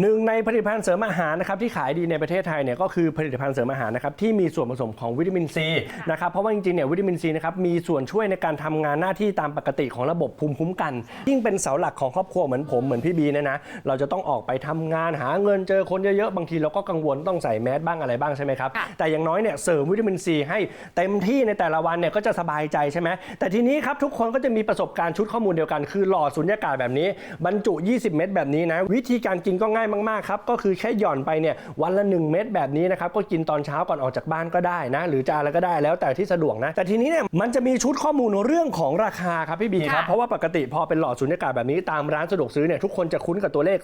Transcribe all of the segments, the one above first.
หนึ่งในผลิตภัณฑ์เสริมอาหารนะครับที่ขายดีในประเทศไทยเนี่ยก็คือผลิตภัณฑ์เสริมอาหารนะครับที่มีส่วนผสมของวิตามินซีนะครับเพราะว่าจริงๆเนี่ยวิตามินซีนะครับมีส่วนช่วยในการทำงานหน้าที่ตามปกติของระบบภูมิคุ้มกัน ยิ่งเป็นเสาหลักของครอบครัวเหมือนผมเหมือนพี่บีเนะนะเราจะต้องออกไปทำงานหาเงินเจอคนเยอะๆ บางทีเราก็กังวลต้องใส่แมสบ้างอะไรบ้างใช่ไหมครับค่ะแต่อย่างน้อยเนี่ยเสริมวิตามินซีให้เต็มที่ในแต่ละวันเนี่ยก็จะสบายใจใช่ไหมแต่ทีนี้ครับทุกคนก็จะมีประสบการณ์ชุดข้อมูลเดียวกัน คือหลอดสุญญากาศแบบนี้บรรจุ 20 เม็ดแบบนี้นะวิธีการกินก็ง่ายมากๆครับก็คือแค่หย่อนไปเนี่ยวันละ 1 เม็ดแบบนี้นะครับก็กินตอนเช้าก่อนออกจากบ้านก็ได้นะ หรือจะอะไรก็ได้แล้วแต่ที่สะดวกนะ แต่ทีนี้เนี่ยมันจะมีชุดข้อมูลเรื่องของราคาครับพี่บีครับค่ะเพราะว่าปกติพอเป็นหลอดสุญญากาศแบบนี้ตามร้านสะดวกซื้อเนี่ยทุกคนจะคุ้นกับตัวเลข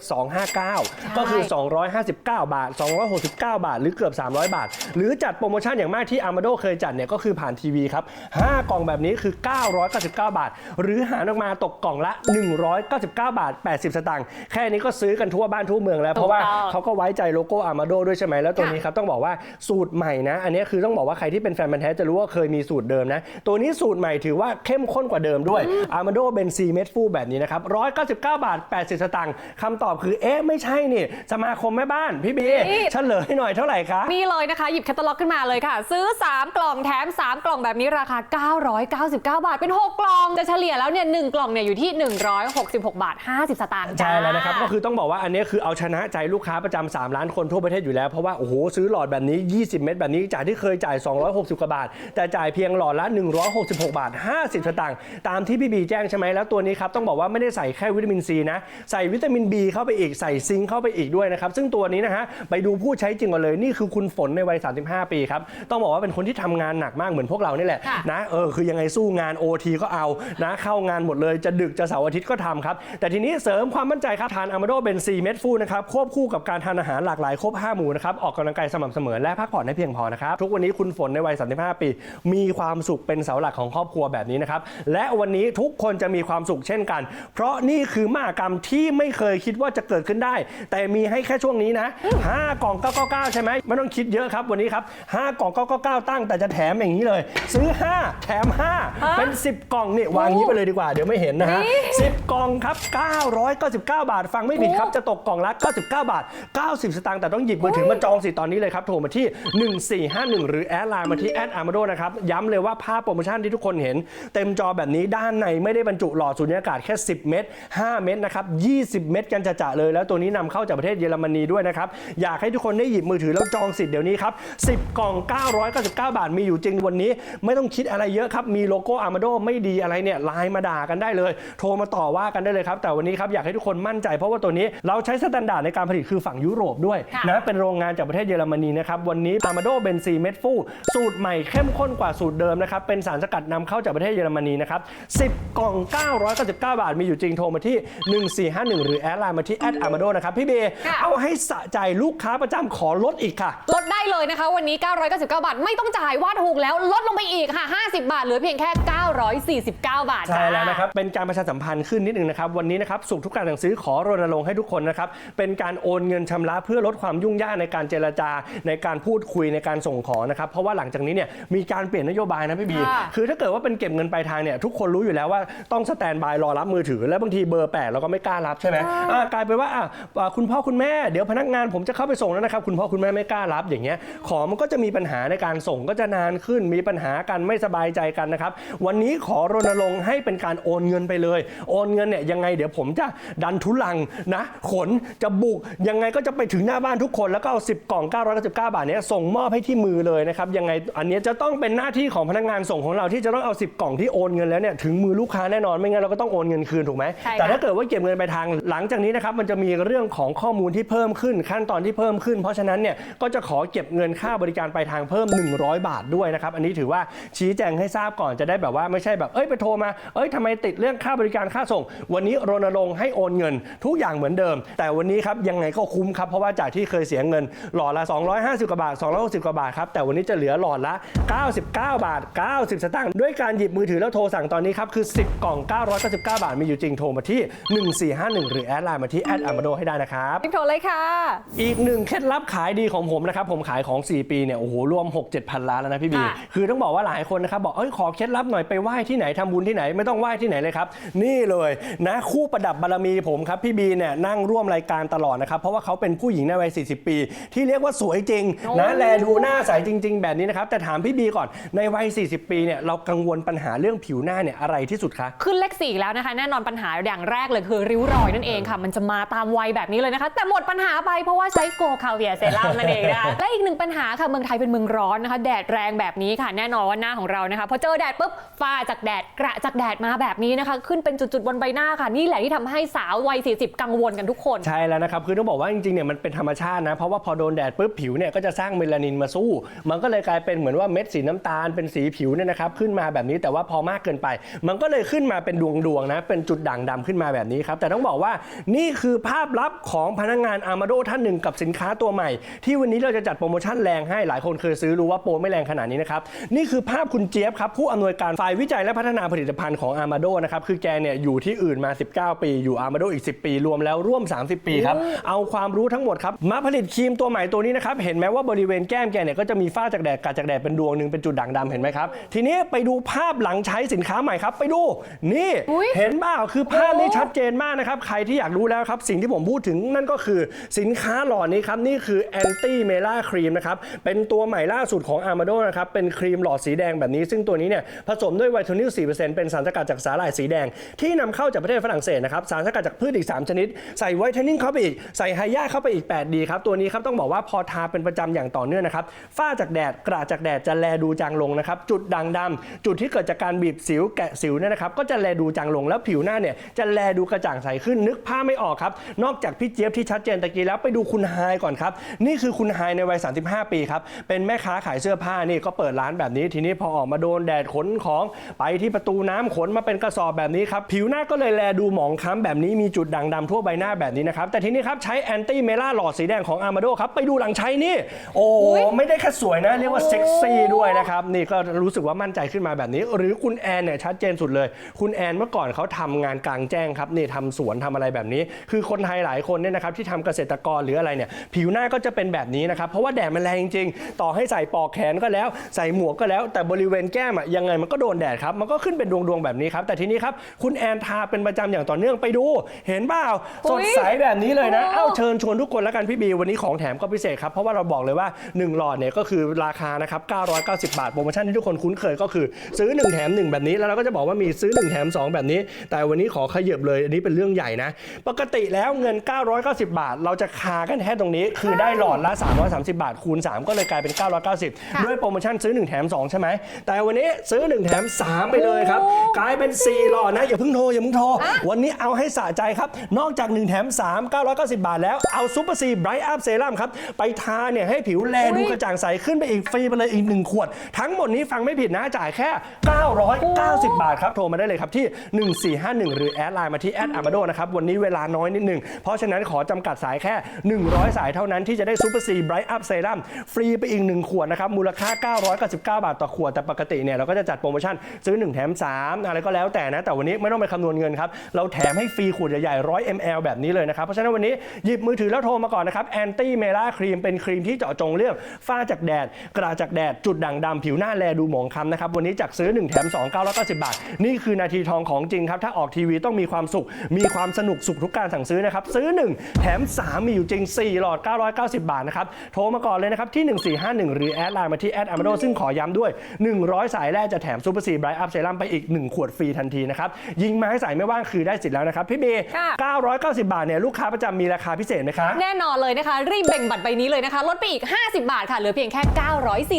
259 ก็คือ 259 บาท 269 บาท หรือเกือบ 300 บาท หรือจัดโปรโมชั่นอย่างมากที่ Amado เคยจัดเนี่ยก็คือผ่านทีวีครับ5กล่องแบบนี้คือ 999 บาท หรือหารออกมาตกกล่องละ 199 บาท 80 สตางค์แค่นี้ก็ซื้อกันทั่วบ้านทั่วเมืองแล้ว เพราะว่าถูกต้องเขาก็ไว้ใจโลโก้ Amado ด้วยใช่ไหมแล้วตัวนี้ครับต้องบอกว่าสูตรใหม่นะ อันนี้คือต้องบอกว่าใครที่เป็นแฟนมันธุ์แท้จะรู้ว่าเคยมีสูตรเดิมนะ ตัวนี้สูตรใหม่ถือว่าเข้มข้นกว่าเดิมด้วย Amado เบนซีเม็ดฟูแบบนี้นะครับ199 บาท 80 สตางค์คำตอบคือเอ๊ะไม่ใช่นี่ สมาคมแม่บ้านพี่บีนี่เฉลยหน่อยเท่าไหร่คะนี่เลยนะคะ หยิบแคตตาล็อกขึ้นมาเลยค่ะ ซื้อ 3 กล่องแถม 3 กล่องแบบนี้ราคา 999 บาทเป็น 6 กล่องจะเฉลี่ยแล้วเนี่ยหกล่องเนี่ยอยู่ที่ 166 บาท 50 สตางค์จ้าใช่แล้วนะครับก็คือต้องบอกว่าอันนี้คือเอาชนะใจลูกค้าประจำ3ล้านคนทั่วประเทศอยู่แล้ว เพราะว่า โอ้โห ซื้อหลอดแบบนี้ 20 เม็ดแบบนี้ จากที่เคยจ่าย 260 กว่าบาท แต่จ่ายเพียงหลอดละ 166 บาท 50สตางค์ตามที่พี่บีแจ้งใช่ไหมแล้วตัวนี้ครับ ต้องบอกว่าไม่ได้ใส่แค่วิตามินซีนะ ใส่วิตามิน B เข้าไปอีกใส่ซิงค์เข้าไปอีกด้วยนะครับ ซึ่งตัวนี้นะฮะไปดูผู้ใช้จริงก่อนเลยนี่คือคุณฝนในวัย 35 ปีครับต้องบอกว่าเป็นคนที่ทำงานหนักมากเหมือนพวกเรานี่แหละค่ะนะเออคือยังไงสู้งาน OT ก็เอานะเข้างานหมดเลยจะดึกจะเสาร์อาทิตย์ก็ทำครับแต่ทีนี้เสริมความมั่นใจครับทานอะมาโดเบนซีเม็ดฟูนะครับควบคู่กับการทานอาหารหลากหลายครบ5หมู่นะครับออกกำลังกายสม่ำเสมอและพักผ่อนให้เพียงพอนะครับทุกวันนี้คุณฝนในวัย 35 ปี มีความสุขเป็นเสาหลักของครอบครัวแบบนี้นะครับและวันนี้ทุกคนจะมีความสุขเช่นกัน เพราะนี่คือมหากรรมที่ไม่เคยคิดว่าจะเกิดขึ้นได้ แต่มีให้แค่ช่วงนี้นะ5กล่อง999 ใช่ไหมไม่ต้องคิดเยอะครับวันนี้ครับ5กล่อง999 ตั้งแต่จะแถมอย่างนี้เลย ซื้อ 5 แถม 5 เป็น 10 กล่องนี่วางนี้ไปเลยดีกว่าเดี๋ยวไม่เห็นนะฮะนี่10 กล่องครับ 999 บาทฟังไม่ผิดครับจะตกกล่องละ99 บาท 90 สตางค์แต่ต้องหยิบมือถือมาจองสิทธิ์ตอนนี้เลยครับ โทรมาที่ 1451 หรือแอดไลน์มาที่แอดอาร์มาโดนะครับ ย้ำเลยว่าภาพโปรโมชั่นที่ทุกคนเห็น เต็มจอแบบนี้ด้านในไม่ได้บรรจุหลอดสูญญากาศแค่ 10 เม็ด5 เม็ดนะครับ 20 เม็ดกันจะจะเลย แล้วตัวนี้นำเข้าจากประเทศเยอรมนีด้วยนะครับอยากให้ทุกคนได้หยิบมือถือแล้วจองสิทธิ์เดี๋ยวนี้ครับ10 กล่อง 999 บาทมีอยู่จริงวันนี้ ไม่ต้องคิดอะไรเยอะครับมีโลโก้อาร์มาโดไม่ดีอะไรเนี่ยไลน์มาด่ากันได้เลย โทรมาต่อว่ากันได้เลยครับแต่วันนี้ครับอยากให้ทุกคนมั่นใจเพราะว่าตัวนี้เราใช้สแตนดาร์ดในการผลิตคือฝั่งยุโรปด้วยค่ะนะเป็นโรงงานจากประเทศเยอรมนีนะครับวันนี้อาร์มาโดเบนซีเม็ดฟูสูตรใหม่เข้มข้นกว่าสูตรเดิมนะครับเป็นสารสกัดนำเข้าจากประเทศเยอรมนีนะครับ10 กล่อง 999 บาทมีอยู่จริงโทรมาที่ 1451 หรือแอดไลน์มาที่แอดอาร์มาโดนะครับพี่เบย์ค่ะเอาให้สะใจลูกค้าประจำขอลดอีกค่ะลดได้เลยนะคะ วันนี้ 999 บาท ไม่ต้องจ่ายว่าถูกแล้วลดลงไปอีกค่ะ 50 บาทเหลือเพียงแค่ 949 บาทใช่จ้าแล้วนะครับเป็นการประชาสัมพันธ์ขึ้นนิดนึงนะครับวันนี้นะครับสุขทุกการสั่งซื้อขอรณรงค์ให้ทุกคนนะครับเป็นการโอนเงินชำระเพื่อลดความยุ่งยากในการเจรจาในการพูดคุยในการส่งของนะครับเพราะว่าหลังจากนี้เนี่ยมีการเปลี่ยนนโยบายนะพี่บีค่ะคือถ้าเกิดว่าเป็นเก็บเงินปลายทางเนี่ยทุกคนรู้อยู่แล้วว่าต้องสแตนบายรอรับมือถือ แล้วบางทีเบอร์แปลกเราก็ไม่กล้ารับใช่ไหมอ่ากลายเป็นว่าอะอ่าคุณพ่อคุณแม่เดี๋ยวพนักงานผมจะเข้าไปส่งแล้วนะครับคุณพ่อคุณแม่ไม่กล้ารับอย่างเงี้ยของมันก็จะมีปัญหาในการส่งก็จะนานขึ้น มีปัญหากันไม่สบายใจกันนะครับวันนี้ขอรณรงค์ให้เป็นการโอนเงินไปเลย โอนเงินเนี่ยยังไงเดี๋ยวผมจะดันทุลังนะขนจะบุกยังไงก็จะไปถึงหน้าบ้านทุกคนแล้วก็เอา10 กล่อง 999 บาทเนี้ยส่งมอบให้ที่มือเลยนะครับยังไงอันเนี้ยจะต้องเป็นหน้าที่ของพนักงานส่งของเราที่จะต้องเอา 10 กล่องที่โอนเงินแล้วเนี่ยถึงมือลูกค้าแน่นอนไม่งั้นเราก็ต้องโอนเงินคืนถูกไหมใช่ค่ะ แต่ถ้าเกิดว่าเก็บเงินไปลายทางหลังจากนี้นะครับมันจะมีเรื่องของข้อมูลที่เพิ่มขึ้นขั้นตอนที่เพิ่มขึ้น เพราะฉะนั้นเนี่ยก็จะขอเก็บเงินค่าบริการปลายทางเพิ่ม 100 บาทด้วยนะครับอันนี้ถือว่าชี้แจงให้ทราบก่อนจะได้แบบว่าไม่ใช่แบบเอ้ยไปโทรมาเอ้ยทำไมติดเรื่องค่าบริการค่าส่ง วันนี้รณรงค์ให้โอนเงินทุกอย่างเหมือนเดิม แต่วันนี้ครับยังไงก็คุ้มครับเพราะว่าจากที่เคยเสียเงินหลอดละ 250 กว่าบาท 260 กว่าบาทครับแต่วันนี้จะเหลือหลอดละ 99 บาท 90 สตางค์ด้วยการหยิบมือถือแล้วโทรสั่งตอนนี้ครับคือ 10 กล่อง 999 บาท มีอยู่จริงโทรมาที่ 1451 หรือแอดไลน์มาที่แอดอามาโดให้ได้นะครับรีบโทรเลยค่ะ อีกหนึ่งเคล็ดลับขายดีของผมนะครับผมขายของ 4 ปีเนี่ยโอ้โหรวม 6 7พันล้านแล้วนะพี่บีค่ะ คือต้องบอกว่าหลายคนนะครับบอกเอ้ยขอเคล็ดลับหน่อยไปไหว้ที่ไหนทำบุญที่ไหนไม่ต้องไหว้ที่ไหนเลยครับนี่เลยนะคู่ประดับบารมีผมครับพี่บีเนี่ยนั่งร่วมรายการการตลอดนะครับ เพราะว่าเขาเป็นผู้หญิงในวัย 40 ปี ที่เรียกว่าสวยจริงโอ้นะแลดูหน้าใสจริง ๆ แบบนี้นะครับ แต่ถามพี่บีก่อนในวัย 40 ปีเนี่ยเรากังวลปัญหาเรื่องผิวหน้าเนี่ยอะไรที่สุดคะ ขึ้นเลขสี่แล้วนะคะ แน่นอนปัญหาอย่างแรกเลยคือริ้วรอยนั่นเองค่ะ มันจะมาตามวัยแบบนี้เลยนะคะ แต่หมดปัญหาไปเพราะว่าใช้โกคาเวียเซรั่มนั่นเองนะคะและอีกหนึ่งปัญหาค่ะเมืองไทยเป็นเมืองร้อนนะคะ แดดแรงแบบนี้ค่ะ แน่นอนว่าหน้าของเรานะคะพอเจอแดดปุ๊บฝ้าจากแดดกระจากแดดมาแบบนี้นะคะ ขึ้นเป็นจุดๆบนใบหน้าค่ะนี่แหละที่ทำให้สาววัย40 กังวลกันทุกคน ใช่แล้วนะครับคือต้องบอกว่าจริงๆเนี่ยมันเป็นธรรมชาตินะเพราะว่าพอโดนแดดปุ๊บผิวเนี่ยก็จะสร้างเมลานินมาสู้ มันก็เลยกลายเป็นเหมือนว่าเม็ดสีน้ำตาลเป็นสีผิวเนี่ยนะครับขึ้นมาแบบนี้แต่ว่าพอมากเกินไป มันก็เลยขึ้นมาเป็นดวงๆนะเป็นจุดด่างดำขึ้นมาแบบนี้ครับแต่ต้องบอกว่านี่คือภาพลับของพนักงานอามาโดท่านหนึ่งกับสินค้าตัวใหม่ ที่วันนี้เราจะจัดโปรโมชั่นแรงให้หลายคนเคยซื้อรู้ว่าโปรไม่แรงขนาดนี้นะครับนี่คือภาพคุณเจี๊ยบครับผู้อำนวยการฝ่ายวิจัยและพัฒนาผลิตภัณฑ์ของอามาโดนะครับคือแกเนี่ยอยู่ที่อื่นมา 19 ปี อยู่อามาโดอีก 10 ปี รวมแล้วร่วม 30 ปีครับ เอาความรู้ทั้งหมดครับ มาผลิตครีมตัวใหม่ตัวนี้นะครับ เห็นไหมว่าบริเวณแก้มแกเนี่ยก็จะมีฝ้าจากแดดกัดจากแดดเป็นดวงหนึ่งเป็นจุดด่างดำเห็นไหมครับ ทีนี้ไปดูภาพหลังใช้สินค้าใหม่ครับ ไปดู นี่ อุ๊ย เห็นเปล่าคือภาพนี้ชัดเจนมากนะครับ ใครที่อยากรู้แล้วครับ สิ่งที่ผมพูดถึงนั่นก็คือสินค้าหลอดนี้ครับ นี่คือ anti mela cream นะครับ เป็นตัวใหม่ล่าสุดของ Armado นะครับ เป็นครีมหลอดสีแดงแบบนี้ ซึ่งตัวนี้เนี่ยผสมด้วยไวท์โทนิล4%เป็นสารสกัดจากสาหร่ายสีแดง ที่นำเข้าจากประเทศฝรั่งเศสนะครับ สารสกัดจากพืชอีก 3 ชนิด ใส่ไวท์เทนนิ่งเข้าไปอีกใส่ไฮยาเข้าไปอีก8ดีครับตัวนี้ครับต้องบอกว่าพอทาเป็นประจำอย่างต่อเนื่องนะครับฝ้าจากแดดกระจากแดดจะแลดูจางลงนะครับจุดด่างดำจุดที่เกิดจากการบีบสิวแกะสิวเนี่ยนะครับก็จะแลดูจางลงแล้วผิวหน้าเนี่ยจะแลดูกระจ่างใสขึ้นนึกภาพไม่ออกครับนอกจากพี่เจี๊ยบที่ชัดเจนตะกี้แล้วไปดูคุณไฮก่อนครับนี่คือคุณไฮในวัย 35 ปีครับเป็นแม่ค้าขายเสื้อผ้านี่ก็เปิดร้านแบบนี้ ทีนี้พอออกมาโดนแดดขนของไปที่ประตูน้ำขนมาเป็นกระสอบแบบนี้ครับผิวหน้าก็เลยแลดูหมองคล้ำแบบนี้มีจุดด่างดำทั่วใบหน้าแบบนี้นะครับแต่ทีนี้ครับใช้แอนตี้เมล่าหลอดสีแดงของอาร์มาโดครับ ไปดูหลังใช้นี่ โอ้อุ๊ยไม่ได้แค่สวยนะ เรียกว่าเซ็กซี่ด้วยนะครับ นี่ก็รู้สึกว่ามั่นใจขึ้นมาแบบนี้ หรือคุณแอนเนี่ยชัดเจนสุดเลย คุณแอนเมื่อก่อนเขาทำงานกลางแจ้งครับนี่ทำสวนทำอะไรแบบนี้ คือคนไทยหลายคนเนี่ยนะครับที่ทำเกษตรกรหรืออะไรเนี่ยผิวหน้าก็จะเป็นแบบนี้นะครับเพราะว่าแดดมันแรงจริงๆ ต่อให้ใส่ปลอกแขนก็แล้ว ใส่หมวกก็แล้ว แต่บริเวณแก้มอะยังไงมันก็โดนแดดครับมันก็ขึ้นเป็นดวงๆแบบนี้ครับแต่ทีนี้ครับคุณแอนทาเป็นประจำอย่างต่อเนื่องไปดู เห็นเปล่าสดใสแบบนี้เลยนะโอ้เอ้าเชิญชวนทุกคนแล้วกันพี่บี วันนี้ของแถมก็พิเศษครับ เพราะว่าเราบอกเลยว่า 1 หลอดเนี่ยก็คือราคานะครับ 990 บาท โปรโมชั่นที่ทุกคนคุ้นเคยก็คือ ซื้อ 1 แถม 1 แบบนี้ แล้วเราก็จะบอกว่ามีซื้อ 1 แถม 2 แบบนี้ แต่วันนี้ขอขยับเลย อันนี้เป็นเรื่องใหญ่นะ ปกติแล้วเงิน 990 บาท เราจะคากันแค่ตรงนี้ คือได้หลอดละ 330 บาท คูณ 3 ก็เลยกลายเป็น 990 ด้วยโปรโมชั่นซื้อ 1 แถม 2 ใช่ไหม แต่วันนี้ซื้อ 1 แถม 3 ไปเลยครับ กลายเป็น 4 หลอดนะ อย่าเพิ่งโทรอย่าเพิ่งโทร วันนี้เอาให้สะใจครับ นอกจาก 1 แถม 3 990 บาทแล้ว เอาซูเปอร์ซีไบรท์อัพเซรั่มครับ ไปทาเนี่ยให้ผิวแลดูกระจ่างใสขึ้นไปอีกฟรีไปเลยอีก 1 ขวด ทั้งหมดนี้ฟังไม่ผิดนะจ่ายแค่ 990 บาทครับ โทรมาได้เลยครับที่ 1451 หรือแอดไลน์มาที่แอดอามาโดนะครับ วันนี้เวลาน้อยนิดหนึงเพราะฉะนั้นขอจำกัดสายแค่ 100 สายเท่านั้นที่จะได้ซูเปอร์ซีไบรท์อัพเซรั่มฟรีไปอีก 1 ขวดนะครับมูลค่า 999 บาทต่อขวดแต่ปกติเนี่ยเราก็จะจัดโปรโมชั่นซื้อ 1 แถม 3 อะไรก็แล้วแต่นะแต่วันนี้ไม่ต้องไปคำนวณเงินครับเราแถมให้ฟรีขวดใหญ่ๆ100 ml แบบนี้เลยนะครับเพราะฉะนั้นวันนี้หยิบมือถือแล้วโทรมาก่อนนะครับแอนตี้เมล่าครีมเป็นครีมที่เจาะจงเรื่องฝ้าจากแดด กระจากแดด จุดด่างดำผิวหน้าแลดูหมองคล้ำนะครับ วันนี้จากซื้อ 1 แถม 2 990 บาท นี่คือนาทีทองของจริงครับ ถ้าออกทีวีต้องมีความสุข มีความสนุกสุขทุกการสั่งซื้อนะครับ ซื้อ 1 แถม 3 มีอยู่จริง 4 หลอด 990 บาทนะครับ โทรมาก่อนเลยนะครับที่ 1451 หรือแอดไลน์มาที่แอดอามาโดซึ่งขอย้ำด้วย 100 สายแรกจะแถมซูเปอร์ซีไบรท์อัพเซรั่มไปอีก 1 ขวดฟรีทันทีนะครับยิงมาให้สายไม่ว่างคือได้สิทธิ์แล้วนะครับพี่เบค่ะ990 บาทเนี่ยลูกค้าประจำมีราคาพิเศษไหมคะ แน่นอนเลยนะคะ รีบเบ่งบัตรใบนี้เลยนะคะ ลดไปอีก 50 บาทค่ะ เหลือเพียงแค่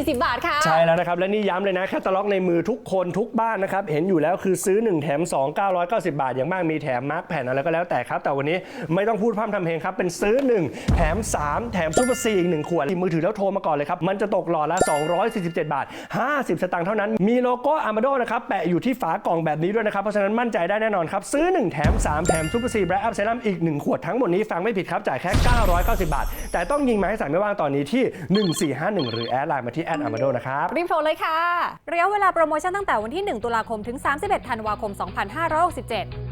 940 บาทค่ะ ใช่แล้วนะครับ และนี่ย้ำเลยนะแคตตาล็อกในมือทุกคนทุกบ้านนะครับ เห็นอยู่แล้วคือซื้อ 1 แถม 2 990 บาท อย่างมากมีแถมมาร์กแผ่นอะไรก็แล้วแต่ครับ แต่วันนี้ไม่ต้องพูดพร่ำทำเพลงครับเป็นซื้อ 1 แถม 3 แถมซูเปอร์ซีอีก1ขวดหยิบมือถือแล้วโทรมาก่อนเลยครับมันจะตกหลอดละ 247 บาท 50 สตางค์เท่านั้นมีโลโก้อามาโดนะครับแปะอยู่ที่ฝากล่องแบบนี้ด้วยนะครับเพราะฉะนั้นมั่นใจได้แน่นอนครับซื้อ 1 แถม 3 แถมซูเปอร์ซีแบรท์อัพเซรั่มอีก 1 ขวดทั้งหมดนี้ฟังไม่ผิดครับ จ่ายแค่ 990 บาท แต่ต้องยิงมาให้สายไม่ว่างตอนนี้ที่ 1451 หรือแอดไลน์มาที่แอดอามาโดนะครับ รีบโทรเลยค่ะ ระยะเวลาโปรโมชั่นตั้งแต่วันที่ 1 ตุลาคมถึง 31 ธันวาคม 2567